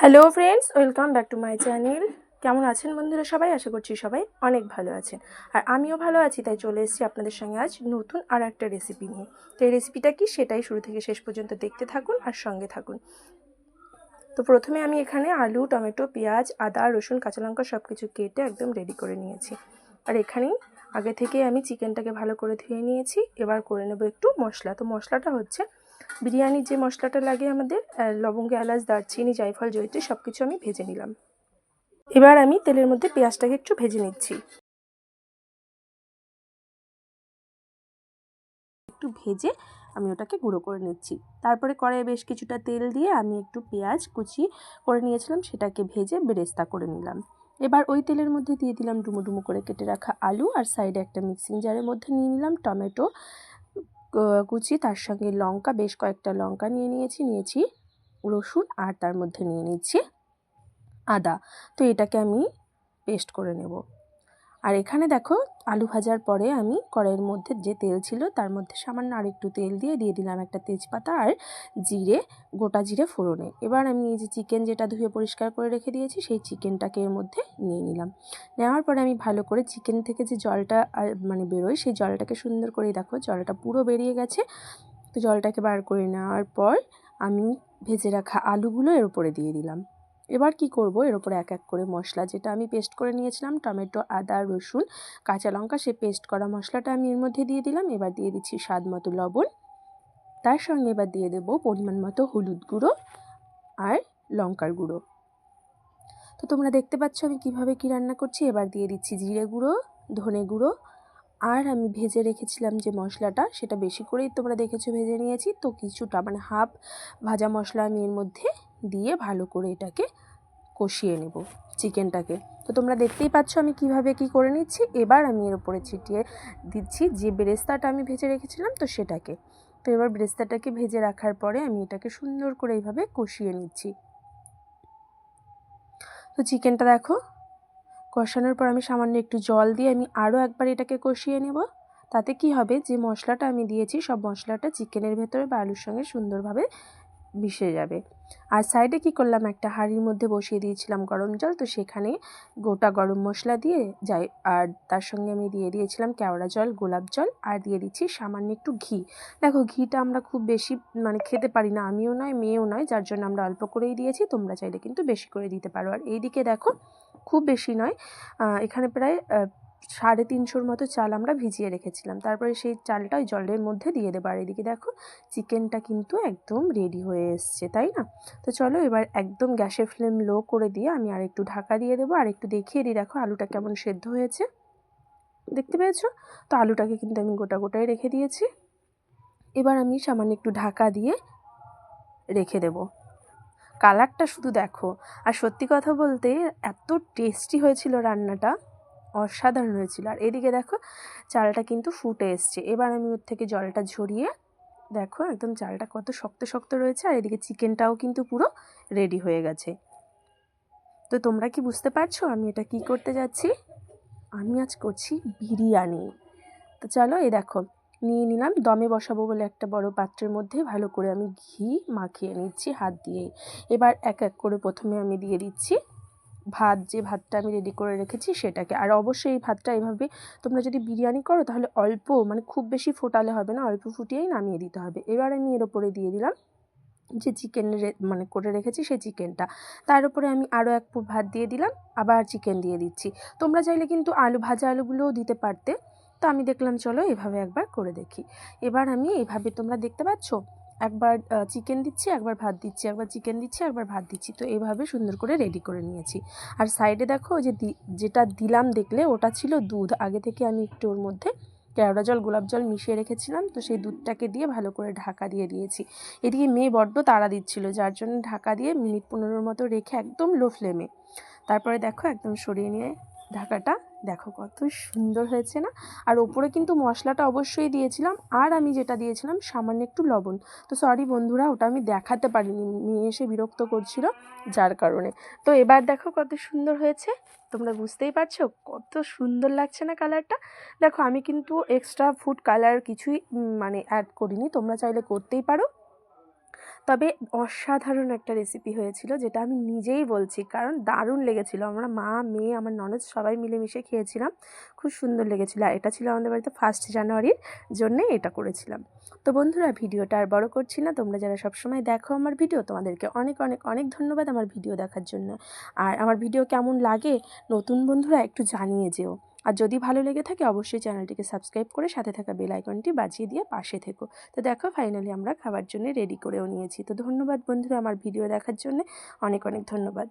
Hello friends welcome back to my channel কেমন আছেন বন্ধুরা সবাই? আশা করছি সবাই অনেক ভালো আছেন। আর আমিও ভালো আছি, তাই চলে এসেছি আপনাদের সঙ্গে আজ নতুন আর একটা রেসিপি নিয়ে। তো এই রেসিপিটা কি? সেটাই শুরু থেকে শেষ পর্যন্ত দেখতে থাকুন আর সঙ্গে থাকুন। তো প্রথমে আমি এখানে আলু, টমেটো, পেঁয়াজ, আদা, রসুন, কাঁচা লঙ্কা সব কিছু কেটে একদম রেডি করে নিয়েছি। আর এখানেই আগে থেকে আমি চিকেনটাকে ভালো করে ধুয়ে নিয়েছি। এবার করে নেব একটু মশলা। তো মশলাটা হচ্ছে বিরিয়ানির যে মশলাটা লাগে আমাদের লবঙ্গ, এলাচ, দারচিনি, জায়ফল, জয়িত্রী সব কিছু আমি ভেজে নিলাম। এবার আমি তেলের মধ্যে পেঁয়াজটাকে একটু ভেজে নিচ্ছি। একটু ভেজে আমি ওটাকে গুঁড়ো করে নিচ্ছি। তারপরে কড়াইয়ে বেশ কিছুটা তেল দিয়ে আমি একটু পেঁয়াজ কুচি করে নিয়েছিলাম, সেটাকে ভেজে বেরেস্তা করে নিলাম। এবার ওই তেলের মধ্যে দিয়ে দিলাম ডুমো ডুমো করে কেটে রাখা আলু, আর সাইডে একটা মিক্সিং জারের মধ্যে নিয়ে নিলাম টমেটো কুচি, তার সঙ্গে লঙ্কা, বেশ কয়েকটা লঙ্কা নিয়ে নিয়েছি নিয়েছি রসুন আর তার মধ্যে নিয়ে নিচ্ছি আদা। তো এটাকে আমি পেস্ট করে নেব। আর এখানে দেখো আলু ভাজার পরে আমি কড়াইয়ের মধ্যে যে তেল ছিল তার মধ্যে সামান্য আর একটু তেল দিয়ে দিয়ে দিলাম একটা তেজপাতা আর জিরে, গোটা জিরে ফোড়নে। এবার আমি এই যে চিকেন যেটা ধুয়ে পরিষ্কার করে রেখে দিয়েছি সেই চিকেনটাকে এর মধ্যে নিয়ে নিলাম। নেওয়ার পরে আমি ভালো করে চিকেন থেকে যে জলটা মানে বেরোয় সেই জলটাকে সুন্দর করে দেখো জলটা পুরো বেরিয়ে গেছে। তো জলটাকে বার করে নেওয়ার পর আমি ভেজে রাখা আলুগুলো এর উপরে দিয়ে দিলাম। এবার কি করব? এর উপরে এক এক করে মশলা যেটা আমি পেস্ট করে নিয়েছিলাম, টমেটো, আদা, রসুন, কাঁচা লঙ্কা, সে পেস্ট করা মশলাটা আমি এর মধ্যে দিয়ে দিলাম। এবার দিয়ে দিচ্ছি স্বাদ মতো লবণ। তার সঙ্গে এবার দিয়ে দেবো পরিমাণ মতো হলুদ গুঁড়ো আর লঙ্কার গুঁড়ো। তো তোমরা দেখতে পাচ্ছ আমি কীভাবে কি রান্না করছি। এবার দিয়ে দিচ্ছি জিরে গুঁড়ো, ধনে গুঁড়ো আর আমি ভেজে রেখেছিলাম যে মশলাটা, সেটা বেশি করেই তোমরা দেখেছ ভেজে নিয়েছি। তো কিছুটা মানে হাফ ভাজা মশলা আমি এর মধ্যে দিয়ে ভালো করে এটাকে কষিয়ে নেব চিকেনটাকে। তো তোমরা দেখতেই পাচ্ছ আমি কীভাবে কি করে নিচ্ছি। এবার আমি এর উপরে ছিটিয়ে দিচ্ছি যে বেরেস্তাটা আমি ভেজে রেখেছিলাম তো সেটাকে। তো এবার বেরেস্তাটাকে ভেজে রাখার পরে আমি এটাকে সুন্দর করে এইভাবে কষিয়ে নিচ্ছি। তো চিকেনটা দেখো, কষানোর পর আমি সামান্য একটু জল দিয়ে আমি আরও একবার এটাকে কষিয়ে নেব। তাতে কি হবে, যে মশলাটা আমি দিয়েছি সব মশলাটা চিকেনের ভেতরে বা আলুর সঙ্গে সুন্দরভাবে মিশে যাবে। আর সাইডে কি করলাম? একটা হাঁড়ির মধ্যে বসিয়ে দিয়েছিলাম গরম জল। তো সেখানে গোটা গরম মশলা দিয়ে যাই, আর তার সঙ্গে আমি দিয়ে দিয়েছিলাম কেওড়া জল, গোলাপ জল, আর দিয়ে দিচ্ছি সামান্য একটু ঘি। দেখো, ঘিটা আমরা খুব বেশি মানে খেতে পারি না। আমিও নয়, মেয়েও নয়, যার জন্য আমরা অল্প করেই দিয়েছি। তোমরা চাইলে কিন্তু বেশি করে দিতে পারো। আর এইদিকে দেখো, খুব বেশি নয় এখানে প্রায় সাড়ে তিনশোর মতো চাল আমরা ভিজিয়ে রেখেছিলাম। তারপরে সেই চালটা ওই জলের মধ্যে দিয়ে দেবো। আর এদিকে দেখো, চিকেনটা কিন্তু একদম রেডি হয়ে এসছে, তাই না? তো চলো এবার একদম গ্যাসের ফ্লেম লো করে দিয়ে আমি আর একটু ঢাকা দিয়ে দেবো। আর একটু দেখিয়ে দিই, দেখো আলুটা কেমন সেদ্ধ হয়েছে। দেখতে পেয়েছ? তো আলুটাকে কিন্তু আমি গোটা গোটাই রেখে দিয়েছি। এবার আমি সামান্য একটু ঢাকা দিয়ে রেখে দেবো। কালারটা শুধু দেখো। আর সত্যি কথা বলতে এত টেস্টি হয়েছিল রান্নাটা। অসাধারণ হয়েছিল। আর এদিকে দেখো, চালটা কিন্তু ফুটে এসছে। এবার আমি ওর থেকে জলটা ঝরিয়ে দেখো, একদম চালটা কত শক্ত শক্ত রয়েছে, আর এদিকে চিকেনটাও কিন্তু পুরো রেডি হয়ে গেছে। তো তোমরা কি বুঝতে পারছ আমি এটা কি করতে যাচ্ছি? আমি আজ করছি বিরিয়ানি। তো চলো এই দেখো, নিয়ে নিলাম, দমে বসাবো বলে একটা বড় পাত্রের মধ্যে, ভালো করে আমি ঘি মাখিয়ে নিচ্ছি হাত দিয়ে। এবার এক এক করে প্রথমে আমি দিয়ে দিচ্ছি ভাত, যে ভাতটা আমি রেডি করে রেখেছি সেটাকে। আর অবশ্যই এই ভাতটা এভাবে তোমরা যদি বিরিয়ানি করো, তাহলে অল্প মানে খুব বেশি ফোটালে হবে না, অল্প ফুটিয়েই নামিয়ে দিতে হবে। এবার আমি এর ওপরে দিয়ে দিলাম যে চিকেন মানে করে রেখেছি সেই চিকেনটা তার উপরে আমি আরও এক পুর ভাত দিয়ে দিলাম, আবার চিকেন দিয়ে দিচ্ছি। তোমরা চাইলে কিন্তু আলু, ভাজা আলুগুলোও দিতে পারতে। তো আমি দেখলাম, চলো এভাবে একবার করে দেখি। এবার আমি এভাবে তোমরা দেখতে পাচ্ছ? একবার চিকেন দিচ্ছি, একবার ভাত দিচ্ছি, একবার চিকেন দিচ্ছি, একবার ভাত দিচ্ছি। তো এইভাবে সুন্দর করে রেডি করে নিয়েছি। আর সাইডে দেখো যে যেটা দিলাম দেখলে, ওটা ছিল দুধ। আগে থেকে আমি একটু ওর মধ্যে কেওড়া জল, গোলাপ জল মিশিয়ে রেখেছিলাম। তো সেই দুধটাকে দিয়ে ভালো করে ঢাকা দিয়ে দিয়েছি। এদিকে মেয়ে বড্ড তাড়া দিচ্ছিল, যার জন্য ঢাকা দিয়ে মিনিট পনেরোর মতো রেখে একদম লো ফ্লেমে তারপরে দেখো, একদম সরিয়ে নিয়ে ঢাকাটা দেখো কত সুন্দর হয়েছে না? আর ওপরে কিন্তু মশলাটা অবশ্যই দিয়েছিলাম, আর আমি যেটা দিয়েছিলাম সামান্য একটু লবণ। তো সরি বন্ধুরা, ওটা আমি দেখাতে পারিনি, নিয়ে এসে বিরক্ত করছিল যার কারণে। তো এবার দেখো কত সুন্দর হয়েছে। তোমরা বুঝতেই পারছ কত সুন্দর লাগছে না কালারটা দেখো আমি কিন্তু এক্সট্রা ফুড কালার কিছুই মানে অ্যাড করিনি, তোমরা চাইলে করতেই পারো। তবে অসাধারণ একটা রেসিপি হয়েছিল, যেটা আমি নিজেই বলছি, কারণ দারুণ লেগেছিল। আমরা মা, মেয়ে, আমার ননদ সবাই মিলেমিশে খেয়েছিলাম, খুব সুন্দর লেগেছিলো। আর এটা ছিল আমাদের বাড়িতে ফার্স্ট জানুয়ারির জন্যে এটা করেছিলাম। তো বন্ধুরা, ভিডিওটা আর বড় করছি না। তোমরা যারা সবসময় দেখো আমার ভিডিও তোমাদেরকে অনেক অনেক অনেক ধন্যবাদ আমার ভিডিও দেখার জন্য। আর আমার ভিডিও কেমন লাগে, নতুন বন্ধুরা একটু জানিয়ে যেও। আর যদি ভালো লেগে থাকে, অবশ্যই চ্যানেলটিকে সাবস্ক্রাইব করে সাথে থাকা বেল আইকনটি বাজিয়ে দিয়ে পাশে থেকো। তো দেখো ফাইনালি আমরা খাবার জন্য রেডি করেও নিয়েছি। তো ধন্যবাদ বন্ধুরা আমার ভিডিও দেখার জন্য। অনেক অনেক ধন্যবাদ।